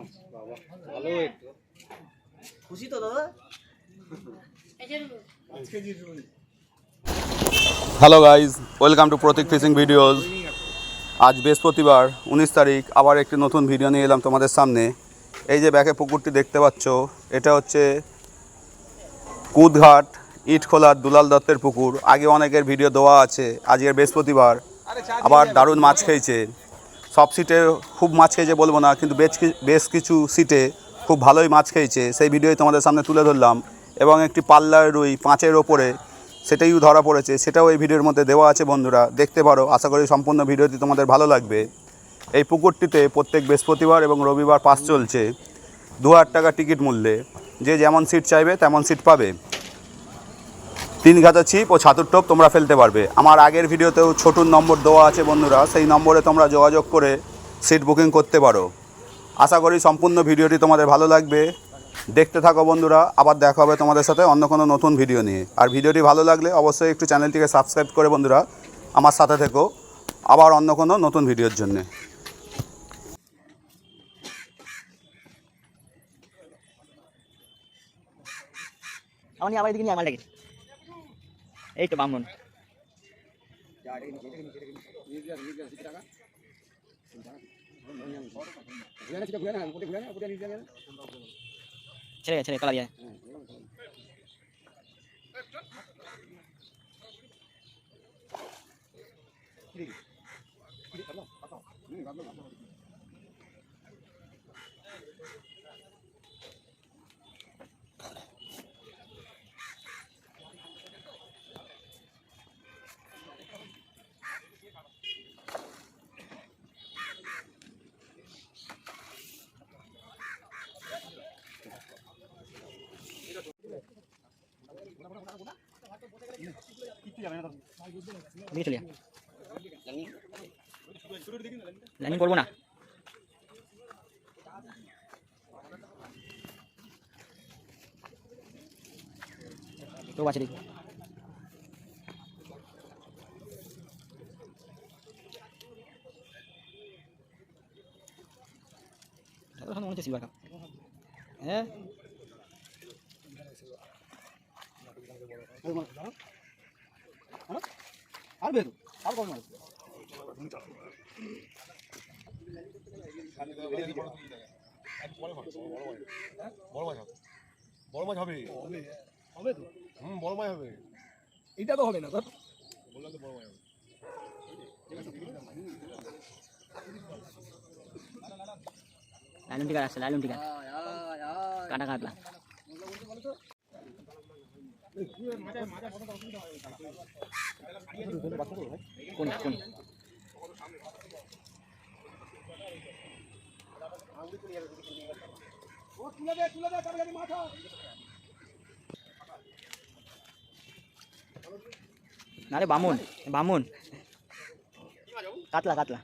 মাছ বাবা ভালো একটু। খুশি তো দাদা? Hello guys welcome to Pratik fishing videos আজ বৃহস্পতিবার উনিশ তারিখ। আবার একটি নতুন ভিডিও নিয়ে এলাম তোমাদের সামনে। এই যে ব্যাকে পুকুরটি দেখতে পাচ্ছ এটা হচ্ছে কুদঘাট ইটখোলার দুলাল দত্তের পুকুর। আগে অনেকের ভিডিও দেওয়া আছে আজকের বৃহস্পতিবার। আবার দারুণ মাছ খেয়েছে। সব সিটে খুব মাছ খেয়েছে বলব না, কিন্তু বেশ বেশ কিছু সিটে খুব ভালোই মাছ খেয়েছে। সেই ভিডিওই তোমাদের সামনে তুলে ধরলাম। এবং একটি পাল্লার রুই পাঁচের ওপরে সেটাইও ধরা পড়েছে, সেটাও এই ভিডিওর মধ্যে দেওয়া আছে বন্ধুরা। দেখতে পারো, আশা করি সম্পূর্ণ ভিডিওটি তোমাদের ভালো লাগবে। এই পুকুরটিতে প্রত্যেক বৃহস্পতিবার এবং রবিবার পাস চলছে। দু হাজার টাকা টিকিট মূল্যে। যে যেমন সিট চাইবে, তেমন সিট পাবে। তিন গাছা ছিপ ও ছাতুর টোপ তোমরা ফেলতে পারবে। আমার আগের ভিডিওতেও ছোটুর নম্বর দেওয়া আছে বন্ধুরা, সেই নম্বরে তোমরা যোগাযোগ করে সিট বুকিং করতে পারো। আশা করি সম্পূর্ণ ভিডিওটি তোমাদের ভালো লাগবে। দেখতে থাকো বন্ধুরা, আবার দেখা হবে তোমাদের সাথে অন্য কোনো নতুন ভিডিও নিয়ে। আর ভিডিওটি ভালো লাগলে অবশ্যই একটু চ্যানেলটিকে সাবস্ক্রাইব করে বন্ধুরা, আমার সাথে থেকো আবার অন্য কোনো নতুন ভিডিওর জন্যে। আমার আবার এদিকে নিয়ে আমার লাগে এই তো বামন ছেড়ে ছেড়ে কলা দিয়ে দিকে চলে লাইনিং করব না তো বাচ্চা দেখি মনে হচ্ছে সিলভার কাপ হ্যাঁ আর বেরো আর কম মাছ বড় মাছ হবে বড় মাছ হবে হবে তো হুম বড় মাছ হবে এটা তো হবে না ধর। বললাম তো বড় মাছ হবে লাইলন টিকা আসছে লাইলন টিকা কাটা কাটলা। কোন কোন না রে বামুন বামুন কাতলা কাতলা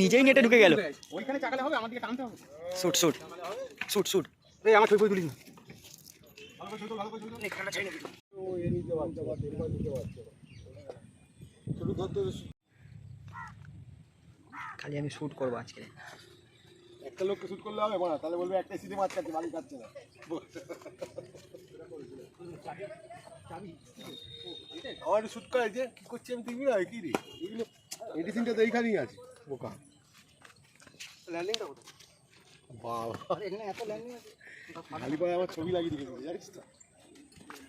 নিজেই নেটে ঢুকে গেল। ওইখানে চাকালে হবে আমার দিকে টানতে হবে। Shoot shoot. Shoot shoot. এই আমার ছবি তুলিস না। খালি আমি শুট করব আজকে। একটা লোককে শুট করলে হবে না তাহলে বলবে একটা সিটে মাছ কাটছে বালি কাটছে না। আমার শুট করাই যে কি করছি আমি দেখবি না কি রে? এগুলো এডিসিনটা তো এইখানেই আছে বোকা। ল্যান্ডিংটা কোথায়? বাবা। এখানে এত ল্যান্ডিং আছে। খালি পায়ে আমার ছবি লাগিয়ে দিয়েছে জানিস তো?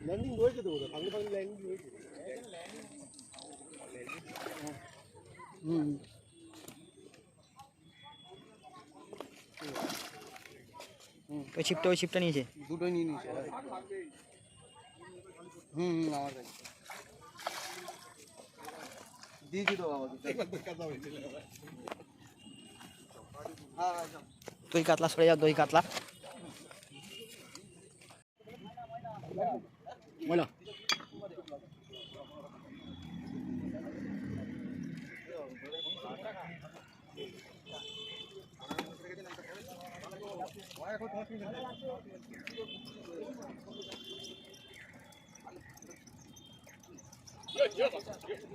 ল্যান্ডিং রয়েছে তো বোধহয় ফাঁকলে ফাঁকলে ল্যান্ডিং রয়েছে। হুম। ওই ছিপটা ওই ছিপটা নিয়েছে। দুটোই নিয়ে নিয়েছে। হুম হুম আমার কাছে। দই কাতলা সরে যাও দই কাতলা। Yeah, yeah, yeah.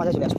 মাঝে চলে আসো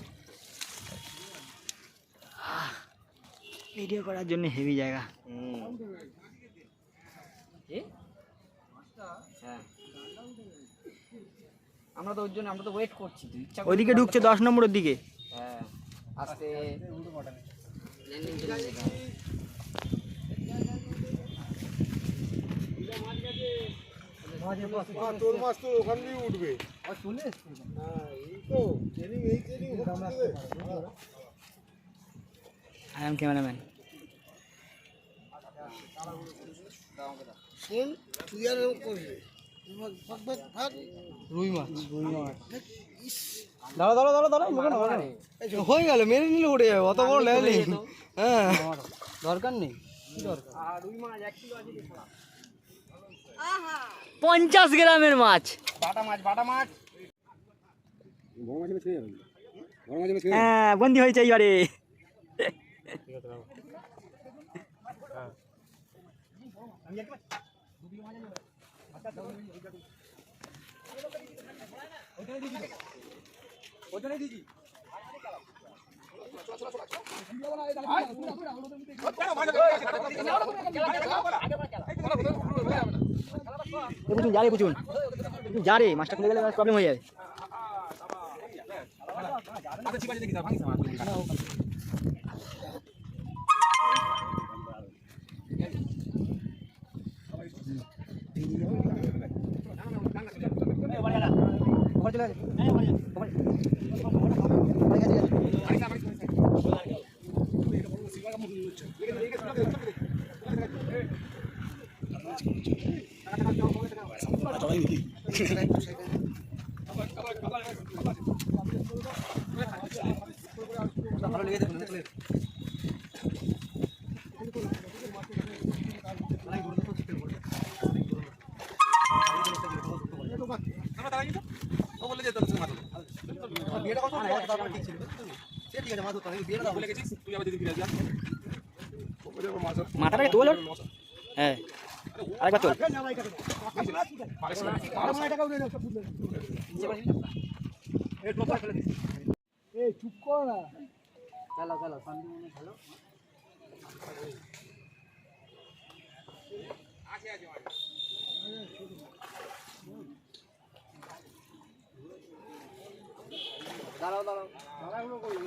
Video করার জন্য হেভি জায়গা আমরা তো ওর জন্য আমরা তো ওয়েট করছি তুই ইচ্ছা ওইদিকে ঢুকছে দশ নম্বরের দিকে হ্যাঁ আস্তে। landing চলে যেতে হবে। মা, তোর মাছ তো ওখান দিয়ে উঠবে। হ্যাঁ এই তো ট্রেনিং এই ট্রেনিং হচ্ছে আই এম ক্যামেরাম্যান শোন তুই আর করবি রুই মাছ রুই মাছ। দাঁড়া দাঁড়া দাঁড়া দাঁড়া মুখে না হয়ে গেল মেরে নিলে উঠে যাবে অত বড় লেলি হ্যাঁ। দরকার নেই। পঞ্চাশ গ্রামের মাছ। বাটা মাছ বাটা মাছ। হ্যাঁ বন্দি হয়েছে এইবারে। এ পুচুন যা রে পুচুন পুচুন যা রে মাছটা খুলে গেলে প্রবলেম হয়ে যাবে Muévete, মাথাটাকে তোল। হ্যাঁ। আরেকবার তোল। এই চুপ কর না। চলো চলো শান্তিমনে খেলো দাঁড়াও দাঁড়াও। দাঁড়াও আমি বলি,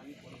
আমি করি।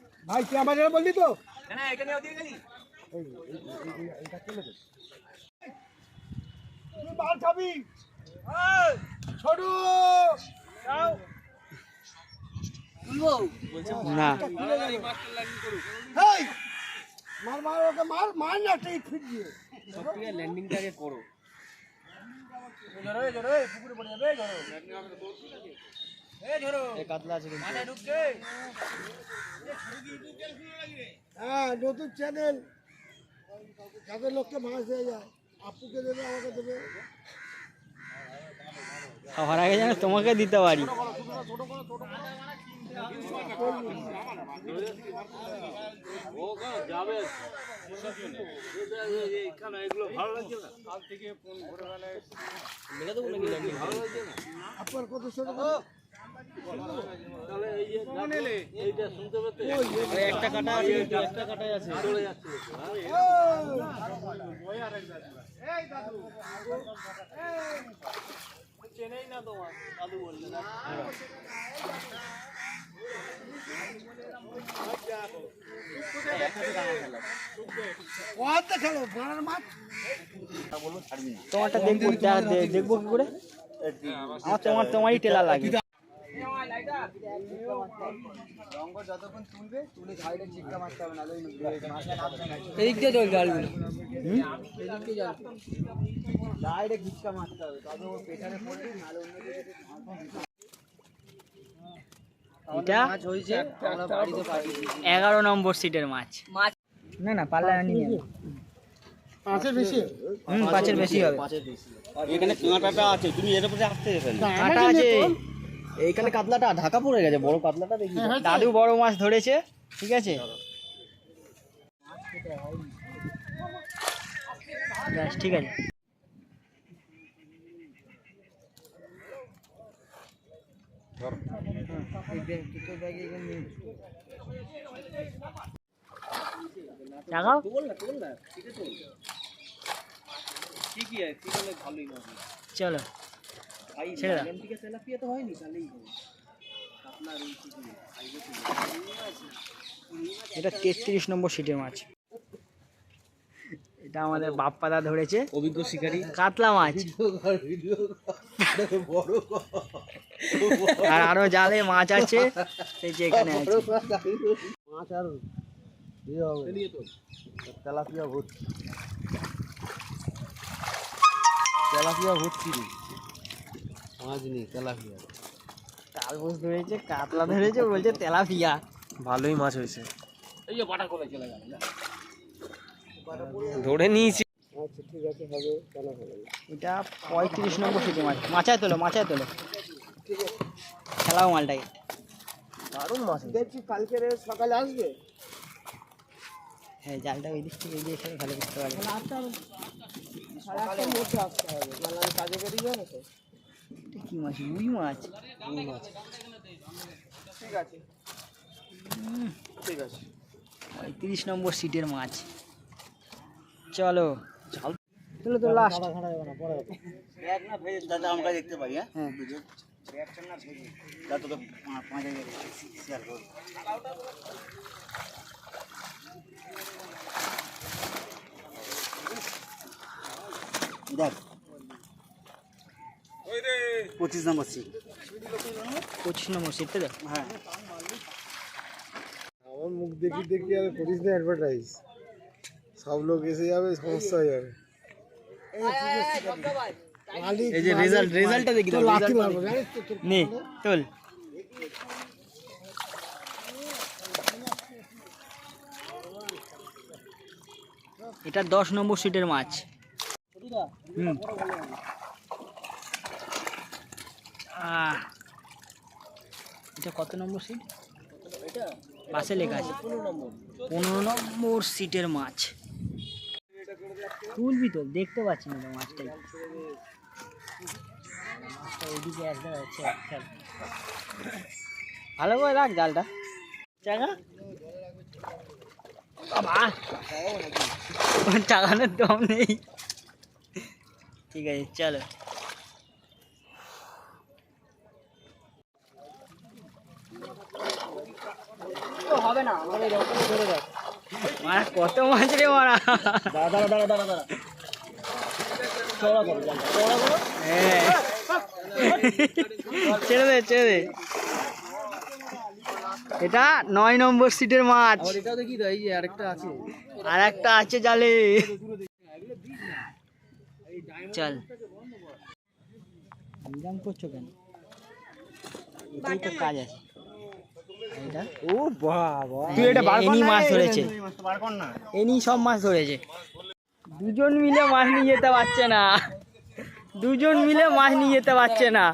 ভাই তুই আমার জন্য বললি তো? তুই মার খাবি। ছোটু! না। হেই মার মার ওকে মার মার না ঠিক ফিট দিয়ে। ল্যান্ডিংটাকে করো। কাতলা আছে হ্যাঁ নতুন চ্যানেল যাদের লোককে মাছ দেওয়া যায়। আপুকে দেবে আমাকে দেবে। আগে যেন তোমাকে দিতে পারি। আপনার কত ছোট একটা কাটা আছে একটা কাটাই আছে। ওয়াতে খেলো? বানার মাছ? তোমারটা দেখব দেখব কি করে? আমার তোমার তোমারই টেলা লাগে। এদিক দিয়ে চল জালগুলো এটা এগারো নম্বর সিটের মাছ। না না পাল্লা নিয়ে পাঁচের বেশি? হুম পাঁচের বেশি হবে। এখানে কাঁটাটা আছে তুমি এর উপরে আসতে যাবে কাঁটা আছে। এইখানে কাতলাটা ঢাকা পড়ে গেছে বড় কাতলাটা দেখি। দাদু বড় মাছ ধরেছে ঠিক আছে? ঠিক আছে। লাগাও। ঠিকই আছে ভালোই চলো। ছেড়ে দাও। এটা তেত্রিশ নম্বর সিটের মাছ। এটা আমাদের বাপ্পাদা ধরেছে। অভিজ্ঞ শিকারী। কাতলা মাছ। আর আরও জালে মাছ আছে সেই যে এখানে আছে। মাছ আর তেলাপিয়া ভর্তি। তেলাপিয়া ভর্তি মাছ নেই তেলাপিয়া কালবোস ধরেছে কাতলা ধরেছে বলছে তেলাপিয়া। ভালোই মাছ হয়েছে। এই যে বাটা করে চলে গেল ধরে নিয়েছি। আচ্ছা ঠিক আছে হবে কেন হবে এটা পঁয়ত্রিশ নম্বর সিটে মাছ। মাচায় তোলো মাচায় তোলো। খেলাও মালটাকে। দারুণ মাছ। দেখছি কালকে সকালে আসবে। হ্যাঁ জালটা ওই দিক থেকে দিকে ভালো করতে পারবে। সাড়ে আটটার মধ্যে আসতে হবে। কাজে বেরিয়ে যাব তো? কি মাছ। রুই মাছ। ঠিক আছে। ঠিক আছে। পঁয়ত্রিশ নম্বর সিটের মাছ। চলো। চলো তো লাস্ট এক না ভেজে দাদা আমরা দেখতে পাই হ্যাঁ? হ্যাঁ। না ভেজে। দাদা তোকে পাঁচ হাজার শেয়ার করব দেখ পঁচিশ নম্বর সিট পঁচিশ নম্বর সিট দেখ। হ্যাঁ। আমার মুখ দেখি দেখি আর করিস না অ্যাডভার্টাইজ সব লোক এসে যাবে সমস্যা হয়ে যাবে। এই যে রেজাল্ট রেজাল্টটা দেখি নে তোল। এটা দশ নম্বর সিটের মাছ। হুম। এটা কত নম্বর সিট পাশে লেখা আছে। পনেরো নম্বর সিটের মাছ। তুলবি তো, দেখতে পাচ্ছি না মাছটাই। মাছটা ওইদিকে এক দেখা যাচ্ছে এক খেল। ভালো করে রাখ জালটা। চাকা বাবা। চাকানোর দম নেই। ঠিক আছে, চলো। হবে না। মারা কত মাছ রে মারা। দাঁড়া দাঁড়া দাঁড়া দাঁড়া হ্যাঁ। ছেড়ে দে ছেড়ে দে। এটা নয় নম্বর সিটের মাছ। আর এটাও দেখি তো এই যে আরেকটা আছে। একটা আছে জালে। চল। করছ কেন? কাজ আছে। এটা। ও বাবা। তুই এটা বার এনি মাছ ধরেছে। বার কর না। এনি সব মাছ ধরেছে। দুজন মিলে মাছ নিয়ে যেতে পারছে না। দুজন মিলে মাছ নিয়ে যেতে পারছে না।